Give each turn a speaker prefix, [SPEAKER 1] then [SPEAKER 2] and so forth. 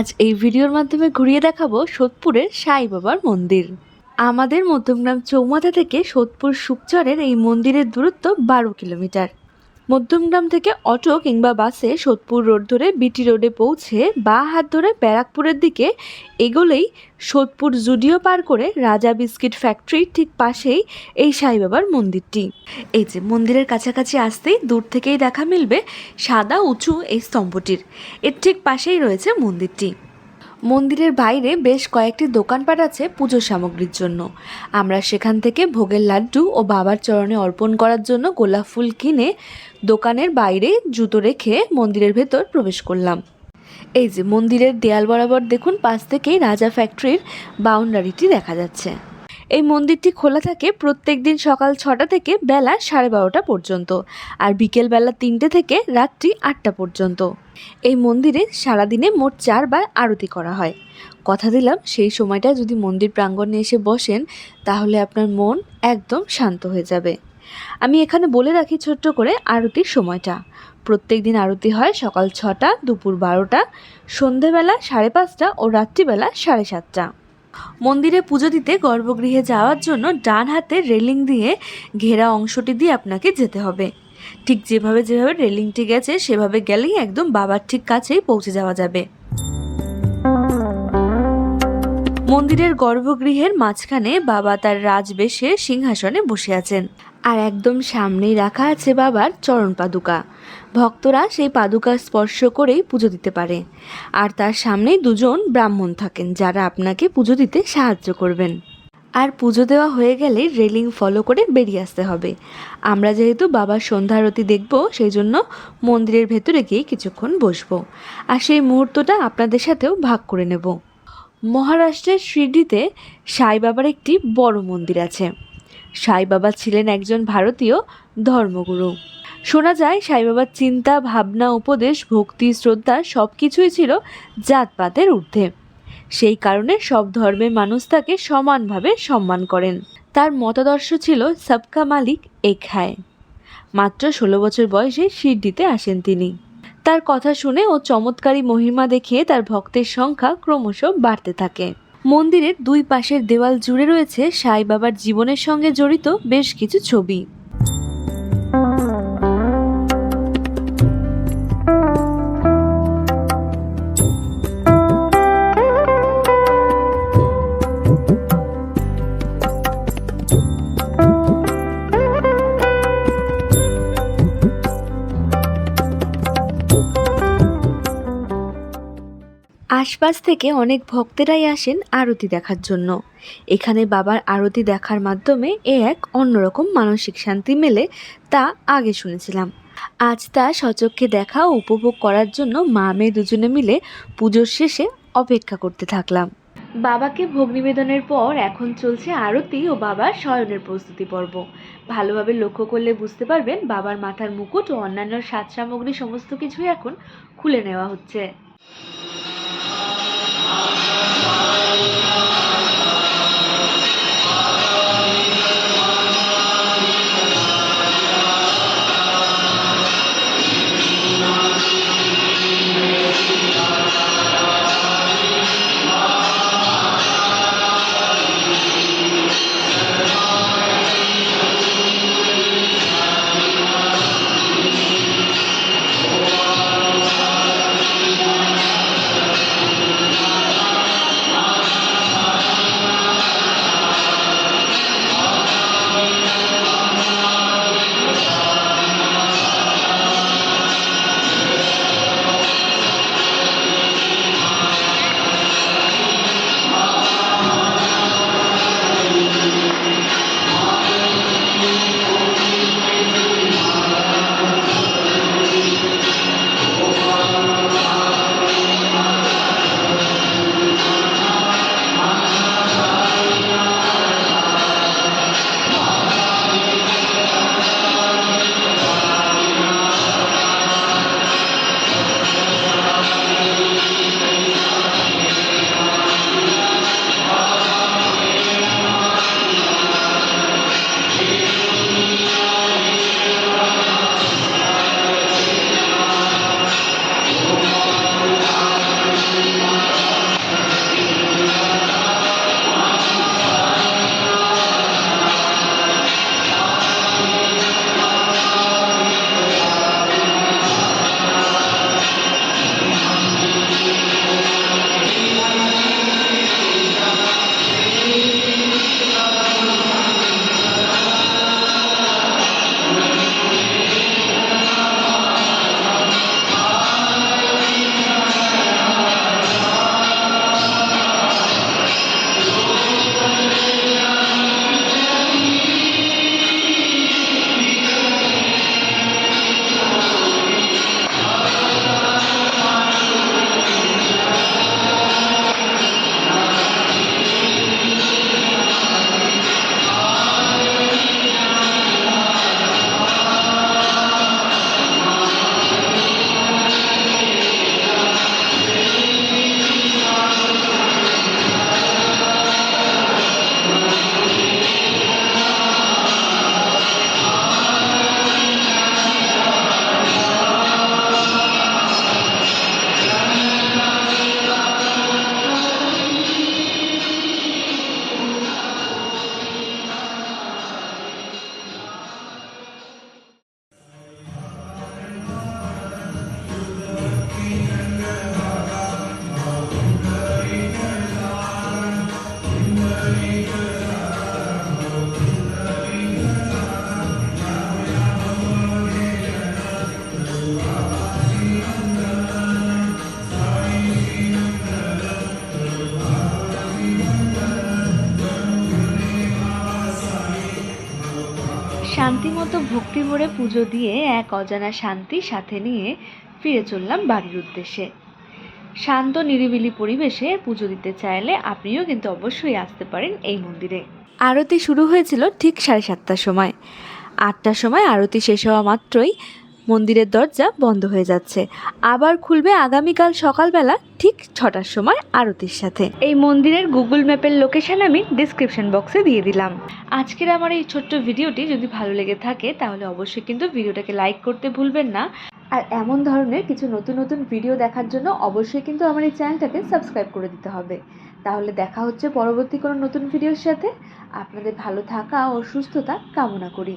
[SPEAKER 1] আজ এই ভিডিওর মাধ্যমে ঘুরিয়ে দেখাবো সোদপুরের সাই বাবার মন্দির। আমাদের মধ্যমগ্রাম চৌমাথা থেকে সোদপুর সুপচরের এই মন্দিরের দূরত্ব বারো কিলোমিটার। মধ্যমগ্রাম থেকে অটো কিংবা বাসে সোদপুর রোড ধরে বিটি রোডে পৌঁছে বা হাত ধরে ব্যারাকপুরের দিকে এগোলেই সোদপুর জুডিও পার করে রাজা বিস্কিট ফ্যাক্টরির ঠিক পাশেই এই সাই বাবার মন্দিরটি। এই যে মন্দিরের কাছাকাছি আসতেই দূর থেকেই দেখা মিলবে সাদা উঁচু এই স্তম্ভটির। এর ঠিক পাশেই রয়েছে মন্দিরটি। মন্দিরের বাইরে বেশ কয়েকটি দোকানপাট আছে পুজো সামগ্রীর জন্য। আমরা সেখান থেকে ভোগের লাড্ডু ও বাবার চরণে অর্পণ করার জন্য গোলাপ ফুল কিনে দোকানের বাইরে জুতো রেখে মন্দিরের ভেতর প্রবেশ করলাম। এই যে মন্দিরের দেয়াল বরাবর দেখুন পাশ থেকেই রাজা ফ্যাক্টরির বাউন্ডারিটি দেখা যাচ্ছে। এই মন্দিরটি খোলা থাকে প্রত্যেক দিন সকাল ছটা থেকে বেলা সাড়ে বারোটা পর্যন্ত আর বিকেল বেলা তিনটে থেকে রাত্রি আটটা পর্যন্ত। এই মন্দিরে সারাদিনে মোট চারবার আরতি করা হয়। কথা দিলাম, সেই সময়টা যদি মন্দির প্রাঙ্গণে এসে বসেন, তাহলে আপনার মন একদম শান্ত হয়ে যাবে। আমি এখানে বলে রাখি ছোট্ট করে আরতির সময়টা। প্রত্যেক দিন আরতি হয় সকাল ছটা, দুপুর বারোটা, সন্ধেবেলা সাড়ে পাঁচটা ও রাত্রিবেলা সাড়ে সাতটা। মন্দিরে পুজো দিতে গর্ভগৃহে যাওয়ার জন্য ডান হাতে রেলিং দিয়ে ঘেরা অংশটি দিয়ে আপনাকে যেতে হবে। ঠিক যেভাবে যেভাবে রেলিংটি গেছে, সেভাবে গেলেই একদম বাবার ঠিক কাছেই পৌঁছে যাওয়া যাবে। মন্দিরের গর্ভগৃহের মাঝখানে বাবা তার রাজবেশে সিংহাসনে বসে আছেন। আর একদম সামনেই রাখা আছে বাবার চরণ পাদুকা। ভক্তরা সেই পাদুকা স্পর্শ করেই পুজো দিতে পারে। আর তার সামনেই দুজন ব্রাহ্মণ থাকেন, যারা আপনাকে পুজো দিতে সাহায্য করবেন। আর পুজো দেওয়া হয়ে গেলে রেলিং ফলো করে বেরিয়ে আসতে হবে। আমরা যেহেতু বাবার সন্ধ্যারতি দেখব, সেই জন্য মন্দিরের ভেতরে গিয়ে কিছুক্ষণ বসবো। আর সেই মুহূর্তটা আপনাদের সাথেও ভাগ করে নেব। মহারাষ্ট্রের শিরডিতে সাই বাবার একটি বড় মন্দির আছে। সাই বাবা ছিলেন একজন ভারতীয় ধর্মগুরু। শোনা যায়, সাই বাবার চিন্তা, ভাবনা, উপদেশ, ভক্তি, শ্রদ্ধা সব কিছুই ছিল জাতপাতের ঊর্ধ্বে। সেই কারণে সব ধর্মের মানুষ তাকে সমানভাবে সম্মান করেন। তার মতাদর্শ ছিল সবকা মালিক এক হায়। মাত্র ষোলো বছর বয়সে শিরডিতে আসেন তিনি। তার কথা শুনে ও চমৎকারী মহিমা দেখিয়ে তার ভক্তের সংখ্যা ক্রমশ বাড়তে থাকে। মন্দিরের দুই পাশের দেওয়াল জুড়ে রয়েছে সাই বাবার জীবনের সঙ্গে জড়িত বেশ কিছু ছবি। আশপাশ থেকে অনেক ভক্তেরাই আসেন আরতি দেখার জন্য। এখানে বাবার আরতি দেখার মাধ্যমে এ এক অন্যরকম মানসিক শান্তি মেলে তা আগে শুনেছিলাম। আজ তা সচক্ষে দেখা ও উপভোগ করার জন্য মা মেয়ে দুজনে মিলে পুজোর শেষে অপেক্ষা করতে থাকলাম। বাবাকে ভোগ নিবেদনের পর এখন চলছে আরতি ও বাবার শয়নের প্রস্তুতি পর্ব। ভালোভাবে লক্ষ্য করলে বুঝতে পারবেন বাবার মাথার মুকুট ও অন্যান্য সাজ সামগ্রী সমস্ত কিছুই এখন খুলে নেওয়া হচ্ছে। Amen. ভক্তি ভরে পুজো দিয়ে এক অজানা শান্তি সাথে নিয়ে ফিরে চললাম বাড়ির উদ্দেশ্যে। শান্ত, নিরিবিলি পরিবেশে পুজো দিতে চাইলে আপনিও কিন্তু অবশ্যই আসতে পারেন এই মন্দিরে। আরতি শুরু হয়েছিল ঠিক সাড়ে সাতটার সময়। আটটার সময় আরতি শেষ হওয়া মাত্রই মন্দিরের দরজা বন্ধ হয়ে যাচ্ছে। আবার খুলবে আগামীকাল সকালবেলা ঠিক ছটার সময় আরতির সাথে। এই মন্দিরের গুগল ম্যাপের লোকেশন আমি ডিসক্রিপশন বক্সে দিয়ে দিলাম। আজকের আমার এই ছোট্ট ভিডিওটি যদি ভালো লেগে থাকে, তাহলে অবশ্যই কিন্তু ভিডিওটাকে লাইক করতে ভুলবেন না। আর এমন ধরনের কিছু নতুন নতুন ভিডিও দেখার জন্য অবশ্যই কিন্তু আমার এই চ্যানেলটাকে সাবস্ক্রাইব করে দিতে হবে। তাহলে দেখা হচ্ছে পরবর্তী কোনো নতুন ভিডিওর সাথে। আপনাদের ভালো থাকা ও সুস্থতা কামনা করি।